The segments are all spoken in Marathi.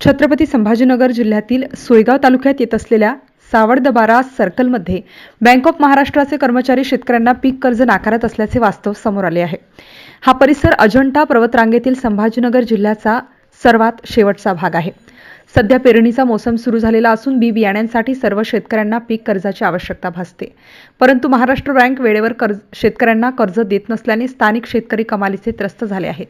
छत्रपती संभाजीनगर जिल्ह्यातील सोयगाव तालुक्यात येत असलेल्या सावडदबारा सर्कलमध्ये बँक ऑफ महाराष्ट्राचे कर्मचारी शेतकऱ्यांना पीक कर्ज नाकारत असल्याचे वास्तव समोर आले आहे. हा परिसर अजंठा पर्वतरांगेतील संभाजीनगर जिल्ह्याचा सर्वात शेवटचा भाग आहे. सध्या पेरणीचा मोसम सुरू झालेला असून बी बियाण्यांसाठी सर्व शेतकऱ्यांना पीक कर्जाची आवश्यकता भासते. परंतु महाराष्ट्र बँक वेळेवर कर्ज शेतकऱ्यांना कर्ज देत नसल्याने स्थानिक शेतकरी कमालीचे त्रस्त झाले आहेत.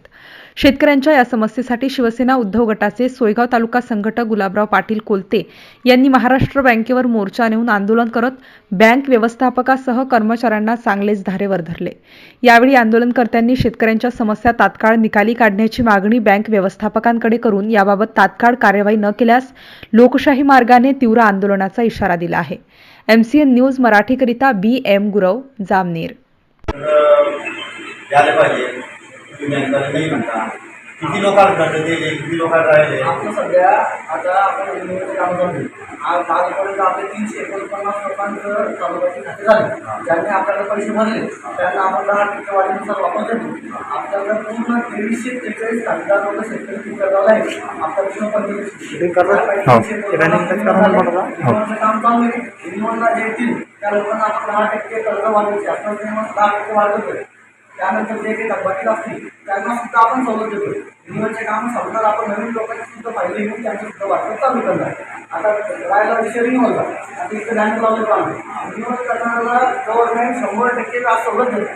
शेतकऱ्यांच्या या समस्येसाठी शिवसेना उद्धव गटाचे सोयगाव तालुका संघटक गुलाबराव पाटील कोलते यांनी महाराष्ट्र बँकेवर मोर्चा नेऊन आंदोलन करत बँक व्यवस्थापकासह कर्मचाऱ्यांना चांगलेच धारेवर धरले. यावेळी आंदोलनकर्त्यांनी शेतकऱ्यांच्या समस्या तात्काळ निकाली काढण्याची मागणी बँक व्यवस्थापकांकडे करून याबाबत तात्काळ कार्यवाही न केल्यास लोकशाही मार्गाने तीव्र आंदोलनाचा इशारा दिला आहे. एमसीएन न्यूज मराठीकरिता बी एम गुरव जामनेर. किती लोकांना कर्ज दिले किती लोकांना राहिले? आपण सध्या आता आपण रेल्वेचं काम करतो आज आजपर्यंत आपले तीनशे एकोणपन्नास लोकांचं तालुक्याचे खाते झाले. ज्यांनी आपल्याला पैसे भरले त्यांना आपण दहा टक्के वाढीनुसार वापर देतो. आपल्याला पूर्ण तेवीसशे त्रेचाळीस खासदार लोक शेतकरी आहे. आपल्याला पूर्ण पंचवीस काम चालू आहे. रिन्युअलला जे येतील त्या लोकांना आपण दहा टक्के कर्ज वाढवायचे. आपण दहा टक्के वाढवतोय. त्यानंतर जे काही थकबाकी असतील त्यांना सुद्धा आपण सवलत देतो. रिन्युअलचे काम संपणार आपण नवीन लोकांची सुद्धा फायदे घेऊन त्यांचं सुद्धा वाटप चालू करणार आता राहायला विषय रिन्युअलचा आता इथं बँक लावलं आम्ही रिन्युअल करणाऱ्याला गव्हर्नमेंट शंभर टक्के व्याज सवलत देतो.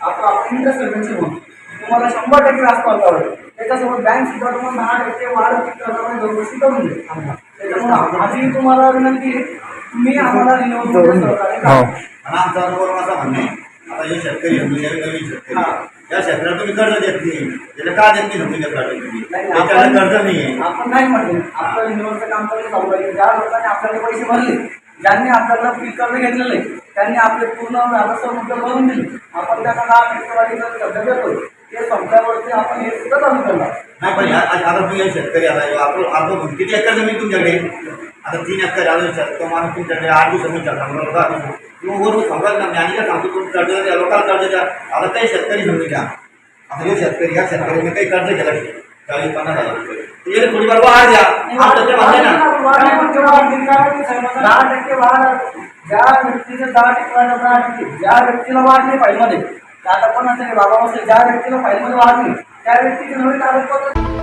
आता आपण एजन्सी म्हणून तुम्हाला शंभर टक्के व्याज परतावं त्याच्यासोबत बँक सुद्धा तुम्हाला दहा टक्के वाढ करण्यामध्ये दरवर्षी करून देईल. त्याच्यामुळे माझी तुम्हाला विनंती आहे तुम्ही आम्हाला रिन्युअल सहकार्य करा. आणि आमचा अनुभव असा म्हणणं आहे आता हे शेतकरी आहे, म्हणजे नवीन शेतकरी. या शेतकऱ्याला तुम्ही कर्ज देत नाही. त्याला का देत नाही ते कर्ज तुम्ही नाही, आपण- कर्ज नाही आहे. आपण नाही म्हटलं आपलं रिन्युअलचं काम चालू ज्या लोकांनी आपल्याला पैसे भरले ज्यांनी आपल्याला पीक कर्ज घेतलेलं आहे त्यांनी आपले पूर्ण व्यापार मुद्दे भरून दिले. आपण त्यांना दहा टक्केवारीचं कर्ज देतो ते संपल्यावरती आपण हे सुद्धा चालू करणार. नाही पण आता तुम्ही हे शेतकरी आता आपण आपण किती एकर जमीन तुमच्याकडे? आता तीन एकर आलं तो माणूस तीन चढले आठ दिवस जमीन चालणार किंवा वरून समजा ना ज्ञानीला सांगतो तुम्ही कर्ज द्या लोकांना कर्ज द्या. आता काही शेतकरी समजून घ्या. आता हे शेतकरी ह्या शेतकऱ्यांनी काही कर्ज केला चाळीस पन्नास हजार रुपये. ते थोडीफार वाढ द्या. आमचं ते म्हणणं ना. दहा टक्के वाढ. ज्या व्यक्तीचं दहा टक्के वाढ ज्या व्यक्तीला वाढली फाईलमध्ये. आता पण असेल बाबा असेल ज्या व्यक्तीला फाईलमध्ये वाढली त्या व्यक्तीची नवीन कागदपत्र